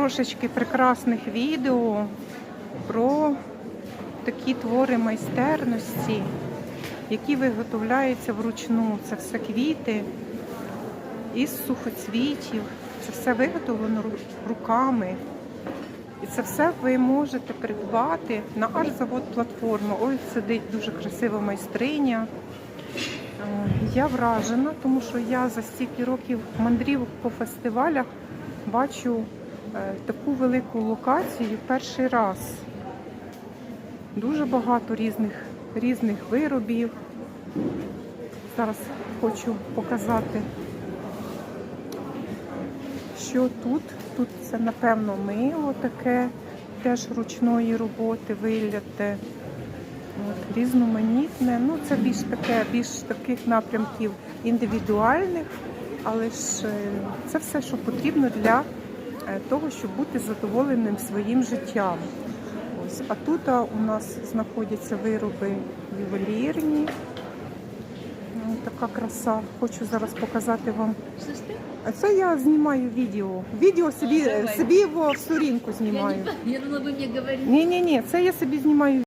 трошечки прекрасних відео про такі твори майстерності, які виготовляються вручну. Це все квіти із сухоцвітів. Це все виготовлено руками. І це все ви можете придбати на арт-завод платформа. Ой, сидить дуже красива майстриня. Е, Я вражена, тому що я за стільки років мандрів по фестивалях бачу таку велику локацію перший раз. Дуже багато різних, різних виробів. Зараз хочу показати, що тут. Тут це, напевно, мило таке, теж ручної роботи виляте. От, різноманітне. Ну, це більш таке, більш таких напрямків індивідуальних, але ж е, це все, що потрібно для е, того, щоб бути задоволеним своїм життям. Ось. А тут у нас знаходяться вироби ювелірні. Ну, така краса. Хочу зараз показати вам. А це я знімаю відео. Відео собі, собі його в сторінку знімаю. не, я думала, вы мне. Ні, ні, ні, це я собі знімаю